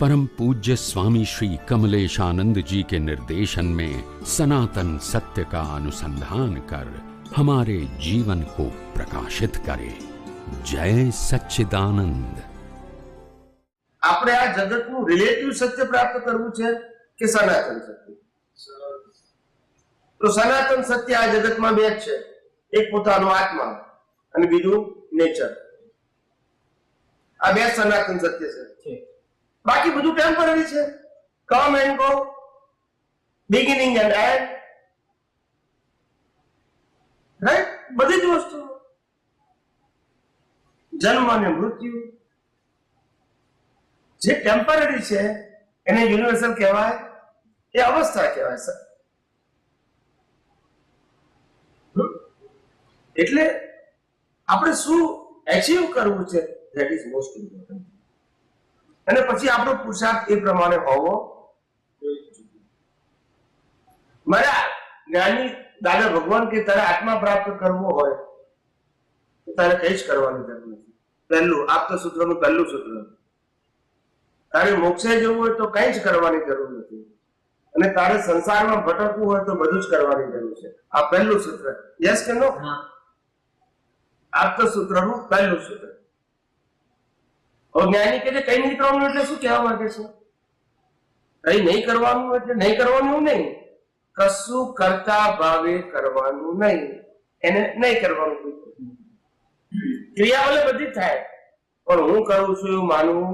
परम पूज्य स्वामी श्री कमलेशानंद जी के निर्देशन में सनातन सत्य का अनुसंधान कर हमारे जीवन को प्रकाशित करे जय सच्चिदानंद આપણે આ જગતનું રિલેટિવ સત્ય પ્રાપ્ત કરવું છે કે સનાતન સત્ય તો સનાતન સત્ય આ જગતમાં બે જ છે એક પોતાનો આત્મા અને બીજું નેચર આ બે સનાતન સત્ય છે બાકી બધું ટેમ્પરરી છે. Come and go beginning and end right બધી જ વસ્તુ જન્મ અને મૃત્યુ. જે ટેમ્પરરી છે, એને યુનિવર્સલ કહેવાય, એ અવસ્થા કહેવાય, સર. એટલે આપણે શું એચીવ કરવું છે? ધેટ ઇઝ મોસ્ટ ઇમ્પોર્ટન્ટ અને પછી આપણો પુરુષાર્થ એ પ્રમાણે હોવો મારા જ્ઞાની દાદા ભગવાન કે તારે આત્મા પ્રાપ્ત કરવો હોય તો તારે કઈ જ કરવાની જરૂર નથી. પહેલું આપતા સૂત્રનું પહેલું સૂત્ર. તારે મોક્ષે જવું હોય તો કઈ જ કરવાની જરૂર નથી. અને તારે સંસારમાં ભટકવું હોય તો બધું જ કરવાની જરૂર છે. આ પહેલું સૂત્ર. યસ કે નો આપતા સૂત્રનું પહેલું સૂત્ર. જ્ઞાની કે કઈ નહીં કરવાનું એટલે શું કહેવા માંગે છે? કઈ નહીં કરવાનું એટલે નહીં કરવાનું નહીં. કશું કરતા ભાવે કરવાનું નહીં. એને નહીં કરવાનું ક્રિયા બધી થાય, પણ હું કરું છું એવું માનવું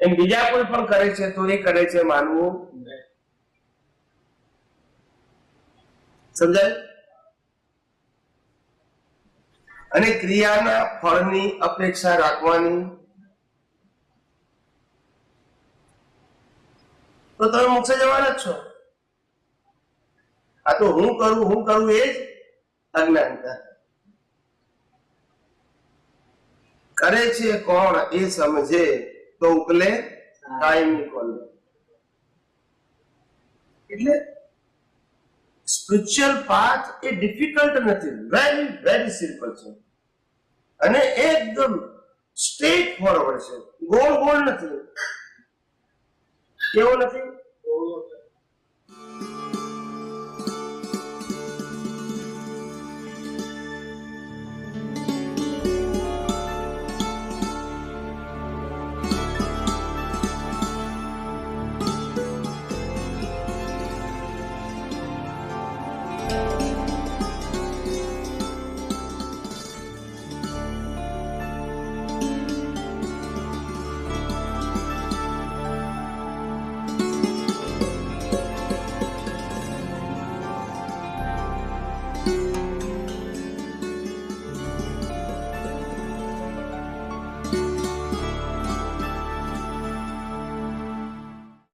એમ બીજા કોઈ પણ કરે છે તો એ કરે છે માનવું સમજાય? અને ક્રિયાના ફળની અપેક્ષા રાખવાની તો તમે મોક્ષે જવાના જ છો. આ તો હું કરું હું કરું એ જ અજ્ઞાનતા. કરે છે કોણ એ સમજે તો ઉકલે કાયમી કોને એટલે સ્પિરિચ્યુઅલ પાથ એ ડિફિકલ્ટ નથી. વેરી વેરી સિમ્પલ છે. અને એકદમ સ્ટ્રેટ ફોરવર્ડ છે. ગોળ ગોળ નથી. કેવો નથી?